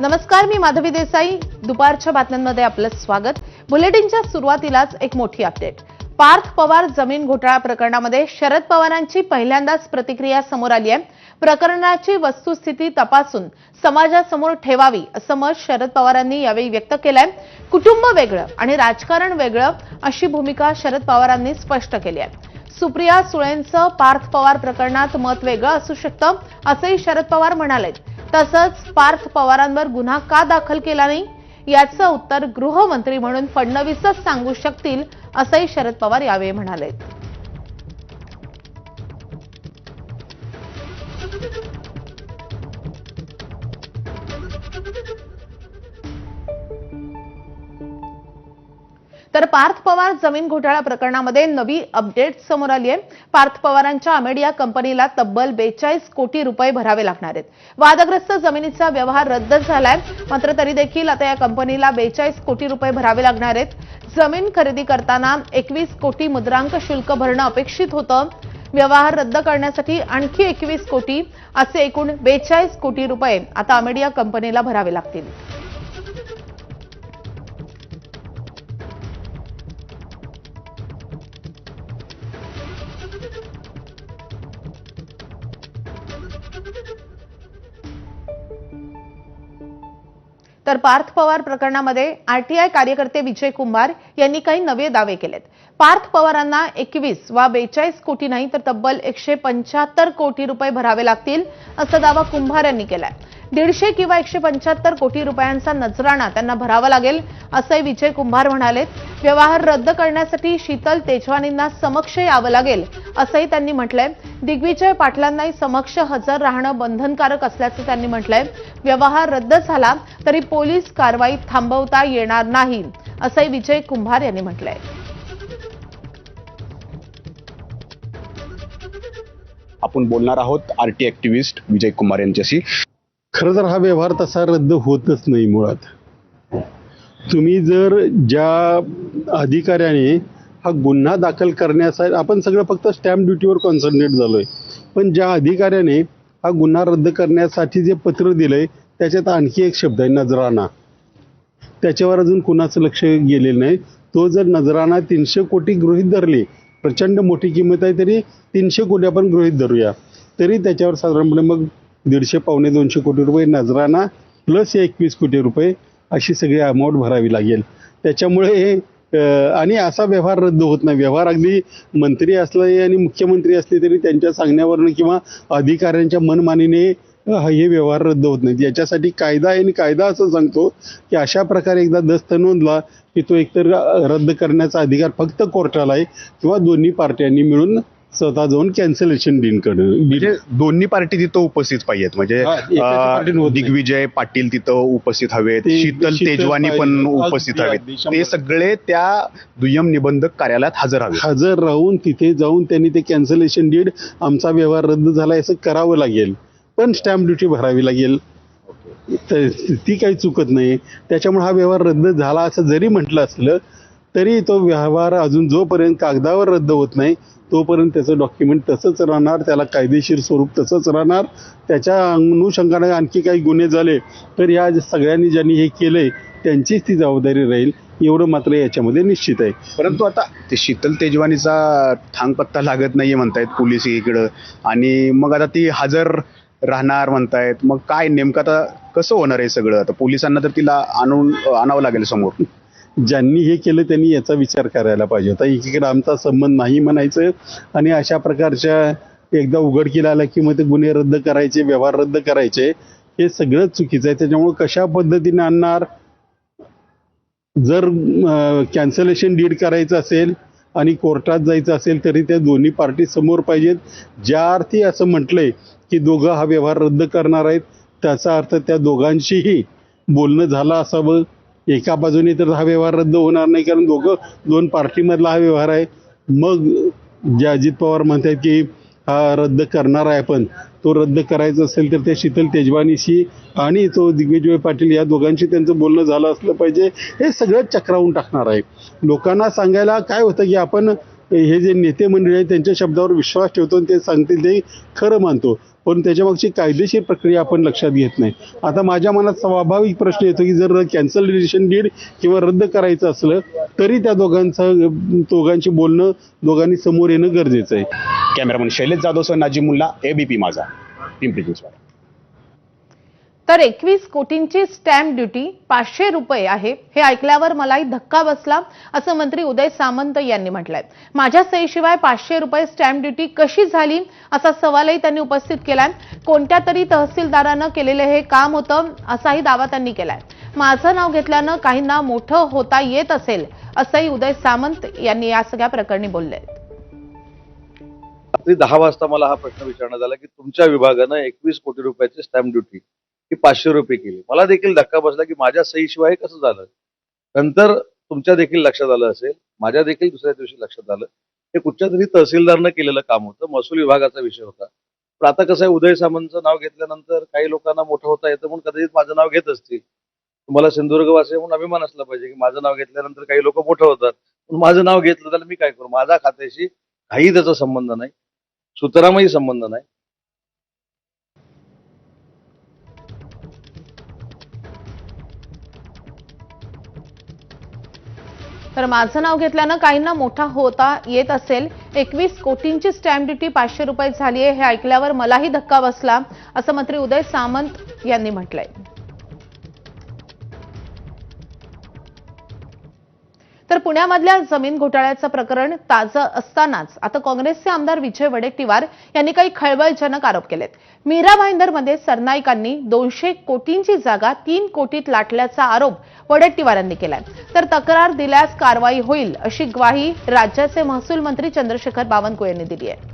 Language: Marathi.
नमस्कार मी माधवी देसाई. दुपारच्या बातम्यांमध्ये आपलं स्वागत. बुलेटिनच्या सुरुवातीलाच एक मोठी अपडेट. पार्थ पवार जमीन घोटाळा प्रकरणामध्ये शरद पवारांची पहिल्यांदाच प्रतिक्रिया समोर आली आहे. प्रकरणाची वस्तुस्थिती तपासून समाजासमोर ठेवावी असं मत शरद पवारांनी यावेळी व्यक्त केलंय. कुटुंब वेगळं आणि राजकारण वेगळं अशी भूमिका शरद पवारांनी स्पष्ट केली आहे. सुप्रिया सुळेंचं पार्थ पवार प्रकरणात मत वेगळं असू शकतं असंही शरद पवार म्हणालेत. तसंच पार्थ पवारांवर गुन्हा का दाखल केला नाही याचं उत्तर गृहमंत्री म्हणून फडणवीसच सांगू शकतील असंही शरद पवार यावेळी म्हणाले. तर पार्थ पवार जमीन घोटाळा प्रकरणामध्ये नवी अपडेट समोर आली आहे. पार्थ पवारांच्या अमेडिया कंपनीला तब्बल बेचाळीस कोटी रुपये भरावे लागणार आहेत. वादग्रस्त जमिनीचा व्यवहार रद्द झालाय. मात्र तरी देखील आता या कंपनीला बेचाळीस कोटी रुपये भरावे लागणार आहेत. जमीन खरेदी करताना एकवीस कोटी मुद्रांक शुल्क भरणं अपेक्षित होतं. व्यवहार रद्द करण्यासाठी आणखी एकवीस कोटी असे एकूण बेचाळीस कोटी रुपये आता अमेडिया कंपनीला भरावे लागतील. तर पार्थ पवार प्रकरणामध्ये आरटीआय कार्यकर्ते विजय कुंभार यांनी काही नवे दावे केलेत. पार्थ पवारांना एकवीस वा बेचाळीस कोटी नाही तर तब्बल एकशे पंच्याहत्तर कोटी रुपये भरावे लागतील असा दावा कुंभार यांनी केलाय. दीडशे किंवा एकशे पंच्याहत्तर कोटी रुपयांचा नजराणा त्यांना भरावा लागेल असंही विजय कुंभार म्हणालेत. व्यवहार रद्द करण्यासाठी शीतल तेजवानींना समक्ष यावं लागेल असंही त्यांनी म्हटलंय. दिग्विजय पाटलांनाही समक्ष हजर राहणं बंधनकारक असल्याचं त्यांनी म्हटलंय. व्यवहार रद्द झाला तरी पोलीस कारवाई थांबवता येणार नाही असंही विजय कुंभार यांनी म्हटलंय. आपण बोलणार आहोत R T activist Vijay Kumar यांच्याशी. खरं तर हा व्यवहार तसा रद्द होतच नाही मुळात. तुम्ही जर ज्या अधिकाऱ्याने हा गुन्हा दाखल करण्याचा आपण सगळं फक्त स्टॅम्प ड्युटीवर कॉन्सन्ट्रेट झालो आहे पण ज्या अधिकाऱ्याने हा गुन्हा रद्द करण्यासाठी जे पत्र दिलंय त्याच्यात आणखी एक शब्द आहे नजराना त्याच्यावर अजून कुणाचं लक्ष गेलेलं नाही. तो जर नजराना तीनशे कोटी गृहीत धरली प्रचंड मोठी किंमत आहे तरी तीनशे कोटी आपण गृहीत धरूया. तरी त्याच्यावर साधारणपणे मग दीडशे पावणे दोनशे कोटी रुपये नजराना प्लस एकवीस कोटी रुपये अशी सगळी अमाऊंट भरावी लागेल. त्याच्यामुळे आणि असा व्यवहार रद्द होत नाही. व्यवहार अगदी मंत्री असले आणि मुख्यमंत्री असले तरी त्यांच्या सांगण्यावरनं किंवा अधिकाऱ्यांच्या मनमानीने हे व्यवहार रद्द होत नाहीत. याच्यासाठी कायदा आहे आणि कायदा असं सांगतो की अशा प्रकारे एकदा दस्त नोंदला की तो एकतर रद्द करण्याचा अधिकार फक्त कोर्टाला आहे किंवा दोन्ही पार्ट्यांनी मिळून स्वतः जाऊन कॅन्सलेशन म्हणजे दोन्ही पार्टी तिथं उपस्थित पाहिजेत. म्हणजे हा, नाही. दिग्विजय पाटील तिथं उपस्थित हवेत ते शीतल शीतल तेजवानी पण. उपस्थित अगदी, हवेत शंभर ते सगळे त्या दुय्यम निबंधक कार्यालयात हजर हवेत. हजर राहून तिथे जाऊन त्यांनी ते कॅन्सलेशन डीड आमचा व्यवहार रद्द झाला असं करावं लागेल. पण स्टॅम्प ड्युटी भरावी लागेल. तर ती काही चुकत नाही. त्याच्यामुळे हा व्यवहार रद्द झाला असं जरी म्हटलं असलं तरी तो व्यवहार अजून जोपर्यंत कागदावर रद्द होत नाही तोपर्यंत त्याचं डॉक्युमेंट तसंच राहणार त्याला कायदेशीर स्वरूप तसंच राहणार. त्याच्या अनुषंगाने आणखी काही गुन्हे झाले तर या सगळ्यांनी ज्यांनी हे केलं आहे त्यांचीच ती जबाबदारी राहील. एवढं मात्र याच्यामध्ये निश्चित आहे. परंतु आता ते शीतल तेजवानीचा थांग पत्ता लागत नाहीये म्हणतायत पोलीस इकडं आणि मग आता ती हजर राहणार म्हणतायत. मग काय नेमकं आता कसं होणार आहे सगळं? आता पोलिसांना तर तिला आणून आणावं लागेल समोर. ज्यांनी हे केलं त्यांनी याचा विचार करायला पाहिजे होता. एकीकडे आमचा संबंध नाही म्हणायचं आणि अशा प्रकारच्या एकदा उघडकीला आला की मग ते गुन्हे रद्द करायचे व्यवहार रद्द करायचे हे सगळं चुकीचं आहे. त्याच्यामुळे कशा पद्धतीने आणणार? जर कॅन्सलेशन डीड करायचं असेल आणि कोर्टात जायचं असेल तरी त्या दोन्ही पार्टी समोर पाहिजेत. ज्या अर्थी असं म्हटलंय की दोघं हा व्यवहार रद्द करणार आहेत त्याचा अर्थ त्या दोघांशीही बोलणं झालं असावं. एका बाजूने तर हा व्यवहार रद्द होणार नाही कारण दोघं दोन पार्टीमधला हा व्यवहार आहे. मग जे अजित पवार म्हणतात की हा रद्द करणार आहे आपण तो रद्द करायचा असेल तर त्या शीतल तेजवानीशी आणि तो दिग्विजय पाटील या दोघांशी त्यांचं बोलणं झालं असलं पाहिजे. हे सगळं चक्रावून टाकणार आहे. लोकांना सांगायला काय होतं की आपण हे जे नेते मंडळी आहेत त्यांच्या शब्दावर विश्वास ठेवतो आणि ते सांगतील ते खरं मानतो. पण त्याच्यामागची कायदेशीर प्रक्रिया आपण लक्षात घेत नाही. आता माझ्या मनात स्वाभाविक प्रश्न येतो की जर कॅन्सल रिलेशन डीड किंवा रद्द करायचं असलं तरी त्या दोघांचं दोघांची बोलणं दोघांनी समोर येणं गरजेचं आहे. Cameraman Shailesh Jadhav sir Naji Mulla ABP Majha. Pimpri Chinchwad. तर एकवीस कोटींची स्टॅम्प ड्युटी पाचशे रुपये आहे. हे ऐकल्यावर मलाही धक्का बसला असं मंत्री उदय सामंत यांनी म्हटलंय. माझ्या सहीशिवाय पाचशे रुपये स्टॅम्प ड्युटी कशी झाली? असा सवालही त्यांनी उपस्थित केलाय. कोणत्या तरी तहसीलदारानं केलेलं हे काम होतं असाही दावा त्यांनी केलाय. माझं नाव घेतल्यानं काहींना मोठं होता येत असेल असंही उदय सामंत यांनी या सगळ्या प्रकरणी बोलले. रात्री दहा वाजता मला हा प्रश्न विचारण्यात आला की तुमच्या विभागानं एकवीस कोटी रुपयाची स्टॅम्प ड्युटी ही पाचशे रुपये केली. मला देखील धक्का बसला की माझ्या सहीशिवाय कसं झालं? नंतर तुमच्या देखील लक्षात आलं असेल माझ्या देखील दुसऱ्या दिवशी लक्षात आलं. हे कुठच्या तरी तहसीलदारनं केलेलं काम होतं महसूल विभागाचा विषय होता. पण आता कसं आहे उदय सामंतचं नाव घेतल्यानंतर काही लोकांना मोठं होता येतं म्हणून कदाचित माझं नाव घेत असतील. तुम्हाला सिंधुदुर्गवासी म्हणून अभिमान असला पाहिजे की माझं नाव घेतल्यानंतर काही लोक मोठं होतात. पण माझं नाव घेतलं तर मी काय करू? माझ्या खात्याशी काही त्याचा संबंध नाही. सुतरामही संबंध नाही. तर माझं नाव घेतल्यानं काहींना मोठा होता येत असेल. एकवीस कोटींची स्टॅम्प ड्युटी पाचशे रुपये झाली आहे हे ऐकल्यावर मलाही धक्का बसला असं मंत्री उदय सामंत यांनी म्हटलंय. तर पुण्यामधल्या जमीन घोटाळ्याचं प्रकरण ताजं असतानाच आता काँग्रेसचे आमदार विजय वडेट्टीवार यांनी काही खळबळजनक आरोप केलेत. मीरा भाईंदरमध्ये सरनाईकांनी दोनशे कोटींची जागा तीन कोटीत लाटल्याचा आरोप वडेट्टीवारांनी केलाय. तर तक्रार दिल्यास कारवाई होईल अशी ग्वाही राज्याचे महसूल मंत्री चंद्रशेखर बावनकुळे यांनी दिली आहे.